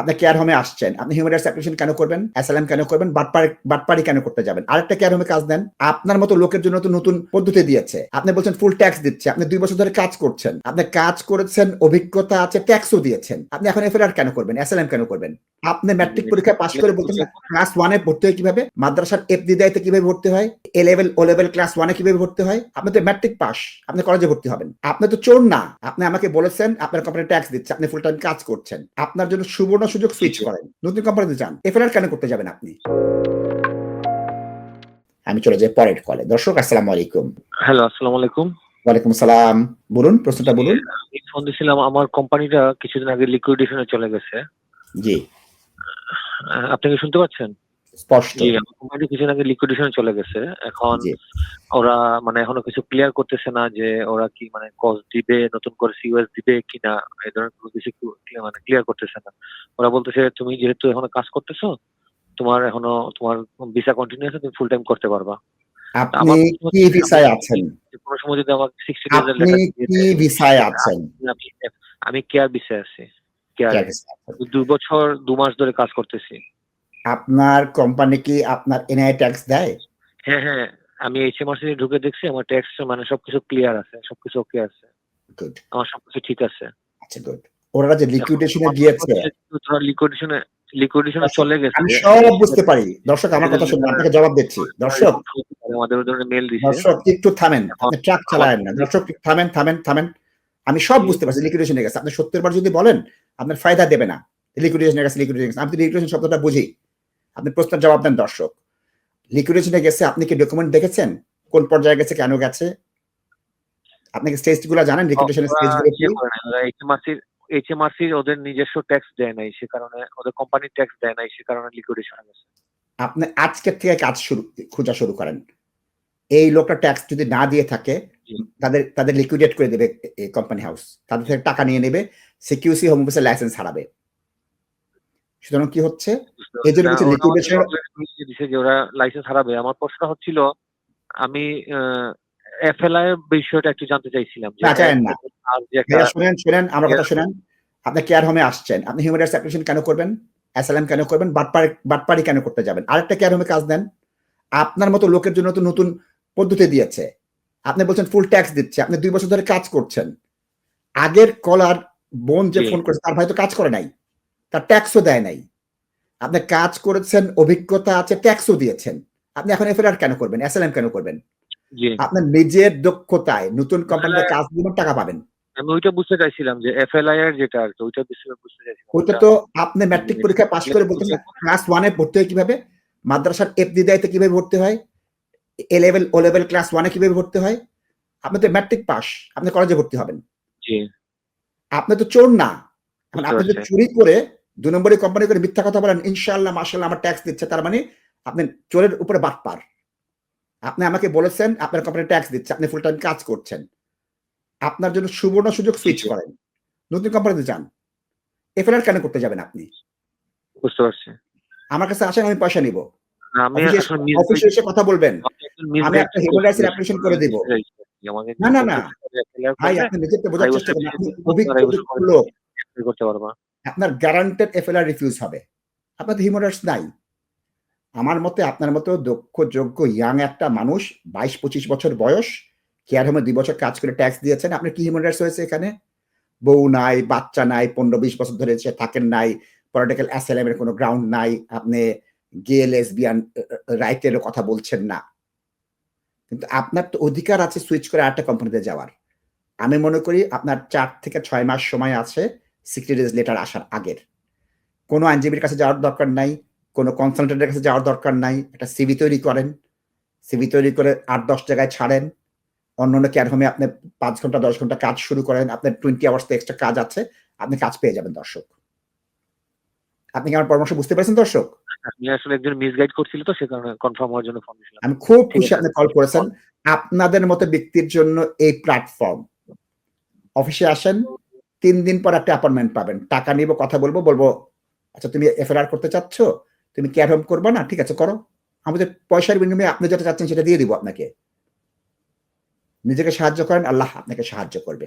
আপনি কেয়ার হোমে আসছেন, আপনি হিউম্যান রাইটস অ্যাপ্লিকেশন কেন করবেন অ্যাসালাম কেন করবেন বাটপাড়ি বাটপাড়ি কেন করতে যাবেন? আরেকটা কেয়ার হোমে কাজ দেন, আপনার মতো লোকের জন্য তো নতুন পদ্ধতি দিয়েছে। আপনি বলছেন ফুল ট্যাক্স দিচ্ছে, আপনি দুই বছর ধরে কাজ করছেন, আপনি কাজ করেছেন, অভিজ্ঞতা আছে ট্যাক্সও দিয়েছেন, আপনি এখন এফআইআর কেন করবেন অ্যাসালাম কেন করবেন? আপনি ম্যাট্রিক পরীক্ষা পাশ করে বলতেন ক্লাস ওয়ানে ভর্তি হয় কীভাবে? মাদ্রাসার এফডি দায়িত্বে কীভাবে ভর্তি হয়? A level O level class ওয়ানে কীভাবে ভর্তি হয়? আপনি তো ম্যাট্রিক পাস আপনি কলেজে ভর্তি হবেন। আপনি তো চোর না। আপনি আমাকে বলেছেন আপনার কোম্পানি ট্যাক্স দিচ্ছে আপনি ফুল টাইম কাজ করছেন। আপনার জন্য সুবর্ণ সুযোগ সুইচ করেন। নতুন কোম্পানিতে যান। এফআইআর কেন করতে যাবেন আপনি? আমি চলে যাই পরের কলে দর্শক আসসালামু আলাইকুম। হ্যালো আসসালামু আলাইকুম। ওয়ালাইকুম সালাম বলুন প্রশ্নটা বলুন। আমি ফোন দিছিলাম আমার কোম্পানিটা কিছুদিন আগে লিকুইডেশনে চলে গেছে। জি। আপনি কি শুনতে পাচ্ছেন? স্পষ্ট। কোম্পানি কিছুদিন আগে লিকুইডেশনে চলে গেছে। এখন ওরা মানে এখনও কিছু ক্লিয়ার করতেছে না যে ওরা কি মানে কস্ট দিবে নতুন করে সিওএস দিবে কিনা এই ধরনের কোনো কিছু মানে ক্লিয়ার করতেছে না। ওরা বলতেছে তুমি যেহেতু এখনও কাজ করতেছো তোমার এখনও তোমার ভিসা কন্টিনিউ আছে তুমি ফুল টাইম করতে পারবা। আপনি কি ভিসায় আছেন? কোনো সময় যদি আমার সিক্সটি ডেজ এর আপনি কি ভিসায় আছেন? আমি কেয়ার বিষয়ে আছি। দু বছর দু মাস ধরে কাজ করতেছি। আপনার কোম্পানি কি আপনার এনআই ট্যাক্স দেয়? হ্যাঁ হ্যাঁ। আমি এইচএমআরসি ঢুকে দেখছি আমার ট্যাক্স মানে সবকিছু ক্লিয়ার আছে সবকিছু ওকে আছে। গুড আমার সবকিছু ঠিক আছে। আচ্ছা গুড ওরা যে লিকুইডেশনে গিয়েছে লিকুইডেশনে লিকুইডেশনে চলে গেছে। আমি সব বুঝতে পারি। দর্শক আমার কথা শুনুন আপনাকে জবাব দিচ্ছি। দর্শক আমাদের ওই ধরনের মেল দিছে। দর্শক একটু থামেন। আপনি ট্রাক চালায়েন না। দর্শক থামেন থামেন থামেন। আমি সব বুঝতে পারছি লিকুইডেশনে গেছে। আপনি সত্তর বার যদি বলেন আপনার ফায়দা দেবে না। লিকুইডেশনে গেছে। লিকুইডেশন তো লিকুইডেশন শব্দটা বুঝি। আপনি প্রশ্নের জবাব দেন দর্শক। লিকুইডেশনে গেছে আপনি কি ডকুমেন্ট দেখেছেন? কোন পর্যায়ে গেছে কেন গেছে? আপনি কি স্টেজগুলো জানেন লিকুইডেশনের স্টেজগুলো কি? এইচএমআরসি এইচএমআরসি ওদের নিজস্ব ট্যাক্স দেয় নাই সে কারণে ওদের কোম্পানির ট্যাক্স দেয় নাই সে কারণে লিকুইডেশন গেছে। আপনি আজকের থেকে কাজ শুরু খোঁজা শুরু করেন। এই লোকটা ট্যাক্স যদি না দিয়ে থাকে। তাদের তাদের লিকুইডেট করে দেবে কোম্পানি হাউস তাদের থেকে টাকা নিয়ে নেবে সিকিউসি হোম অফিসের লাইসেন্স হারাবে। সুতরাং কি হচ্ছে? এই জন্য কিছু liquidation- দিছে যে ওরা লাইসেন্স হারাবে। আমার প্রশ্ন হচ্ছিল আমি এফএলআই এর বিষয়টা একটু জানতে চাইছিলাম যে না, জানেন না। শুনেন শুনেন আমার কথা শুনেন। আপনি কেয়ার হোমে আসছেন। আপনি হিউম্যান রাইটস অ্যাপ্লিকেশন কেন করবেন? অ্যাসালাম কেন করবেন? বাটপাড়ি বাটপাড়ি কেন করতে যাবেন? আরেকটা কেয়ার হোমে কাজ দেন। আপনার মতো লোকের জন্য তো নতুন পদ্ধতি দিয়েছে। আপনি বলছেন ফুল ট্যাক্স দিচ্ছে আপনি দুই বছর ধরে কাজ করছেন। আগের কলার বোন যে ফোন করেছে তার ভাই তো কাজ করে নাই তার ট্যাক্সও দেয় নাই। আপনি কাজ করেছেন অভিজ্ঞতা আছে ট্যাক্সও দিয়েছেন। আপনি এখন এফআইআর কেন করবেন অ্যাসালাম কেন করবেন? আপনার নিজের দক্ষতায় নতুন কোম্পানিতে কাজ দিবেন টাকা পাবেন। আমি ওইটা বুঝতে চাইছিলাম যে এফএলআই এর যেটা আর ওইটা বুঝতে চাইছিলাম। ওইটা তো আপনি ম্যাট্রিক পরীক্ষা পাশ করে বলতেন ক্লাস ওয়ানে ভর্তি হয় কীভাবে? মাদ্রাসার এফডি দায়িত্বে কীভাবে ভর্তি হয়? A level O level class ওয়ানে কীভাবে ভর্তি হয়? আপনি তো ম্যাট্রিক পাস আপনি কলেজে ভর্তি হবেন। আপনি তো চোর না। আপনি যদি চুরি করে দু নম্বরই কোম্পানি করে মিথ্যা কথা বলেন ইনশাল্লাহ মাসাল্লাহ আমার ট্যাক্স দিচ্ছে তার মানে আপনি চোরের উপরে বাট পার। আপনি আমাকে বলেছেন আপনার কোম্পানি ট্যাক্স দিচ্ছে আপনি ফুল টাইম কাজ করছেন। আপনার জন্য সুবর্ণ সুযোগ সুইচ করেন। নতুন কোম্পানিতে যান। এফআইআর কেন করতে যাবেন আপনি? বুঝতে পারছি। আমার কাছে আসেন আমি পয়সা নিব। আমি অফিসে আসলে মিস- অফিসে এসে কথা বলবেন। আমি একজন মিস আমি একটা human rights এর করে দিব। না, না, না। ভাই আপনি নিজেকে বোঝার চেষ্টা was আপনি অভিজ্ঞ I was able to- লোক করতে পারবা। আপনার গ্যারান্টেড এফএলআর রিফিউজ হবে। আপনার তো হিউম্যান রাইটস নাই। আমার মতে আপনার মতো দক্ষ যোগ্য ইয়াং একটা মানুষ বাইশ পঁচিশ বছর বয়স কেয়ার হোমে দুই বছর কাজ করে ট্যাক্স দিয়েছেন আপনার কি হিউম্যান রাইটস হয়েছে এখানে? বউ নাই বাচ্চা নাই পনেরো বিশ বছর ধরে সে থাকেন নাই পলিটিক্যাল অ্যাসাইলামের কোনো গ্রাউন্ড নাই আপনি গে লেসবিয়ান রাইটেরও কথা বলছেন না। কিন্তু আপনার তো অধিকার আছে সুইচ করে আরেকটা কোম্পানিতে যাওয়ার। আমি মনে করি আপনার চার থেকে ছয় মাস সময় আছে সিক্সটি ডেজ লেটার আসার আগের। কোনো আইনজীবীর কাছে যাওয়ার দরকার নাই, কোনো কনসালটেন্টের কাছে যাওয়ার দরকার নাই, একটা সিভি তৈরি করেন। সিভি তৈরি করে আট দশ জায়গায় ছাড়েন। অন্য অন্য কেয়ার হোমে আপনি পাঁচ ঘণ্টা, দশ ঘণ্টা কাজ শুরু করেন। আপনার টোয়েন্টি আওয়ার্স তো এক্সট্রা কাজ আছে, আপনি কাজ পেয়ে যাবেন দর্শক। আপনি কি আমার পরামর্শ বুঝতে পারছেন দর্শক? আমি আসলে একজন মিসগাইড করছিল তো সে কারণে কনফার্ম হওয়ার জন্য ফোন দিয়েছিলাম। আমি খুব খুশি আপনি কল করেছেন। আপনাদের মতো ব্যক্তির জন্য এই প্ল্যাটফর্ম অফিসে আসেন তিন দিন পর একটা অ্যাপয়েন্টমেন্ট পাবেন। টাকা নিব কথা বলব বলব আচ্ছা তুমি এফআইআর করতে চাচ্ছ? তুমি কেয়ার হোম করবে না? ঠিক আছে করো। আমাদের পয়সার বিনিময়ে আপনি যেটা চাচ্ছেন সেটা দিয়ে দিব আপনাকে। নিজেকে সাহায্য করেন আল্লাহ আপনাকে সাহায্য করবে।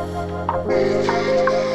Thank you.